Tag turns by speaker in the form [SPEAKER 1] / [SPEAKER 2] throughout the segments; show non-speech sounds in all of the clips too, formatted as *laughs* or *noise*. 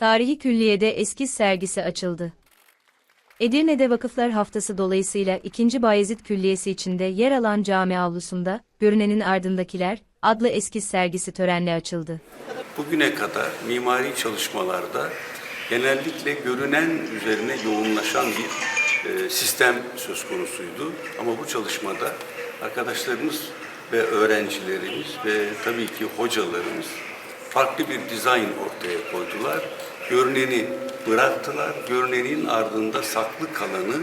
[SPEAKER 1] Tarihi Külliye'de eskiz sergisi açıldı. Edirne'de Vakıflar Haftası dolayısıyla 2. Bayezid Külliyesi içinde yer alan cami avlusunda, Görünenin Ardındakiler, adlı eskiz sergisi törenle açıldı.
[SPEAKER 2] Bugüne kadar mimari çalışmalarda genellikle görünen üzerine yoğunlaşan bir e, sistem söz konusuydu. Ama bu çalışmada arkadaşlarımız ve öğrencilerimiz ve tabii ki hocalarımız farklı bir dizayn ortaya koydular. Görüneni bıraktılar, görünenin ardında saklı kalanı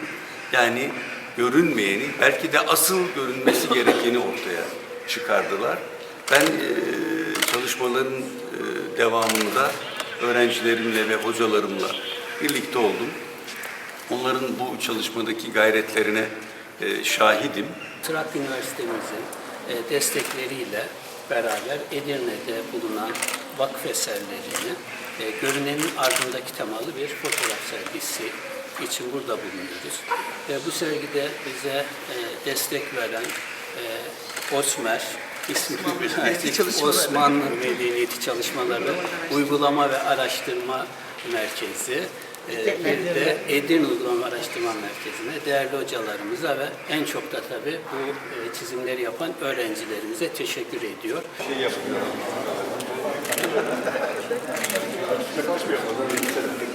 [SPEAKER 2] yani görünmeyeni belki de asıl görünmesi gerekeni ortaya çıkardılar. Ben e, çalışmaların e, devamında öğrencilerimle ve hocalarımla birlikte oldum. Onların bu çalışmadaki gayretlerine e, şahidim.
[SPEAKER 3] Trakya Üniversitemizin e, destekleriyle beraber Edirne'de bulunan vakıf eserlerini e, görünenin ardındaki temalı bir fotoğraf sergisi için burada bulunuyoruz. Ve bu sergide bize e, destek veren e, OSMER, ismi Osmanlı Medeniyeti Çalışmaları Uygulama ve Araştırma Merkezi, e, bir de Edirne Uygulama Araştırma Merkezi'ne değerli hocalarımıza ve en çok da tabii bu e, çizimleri yapan öğrencilerimize teşekkür ediyor. *laughs*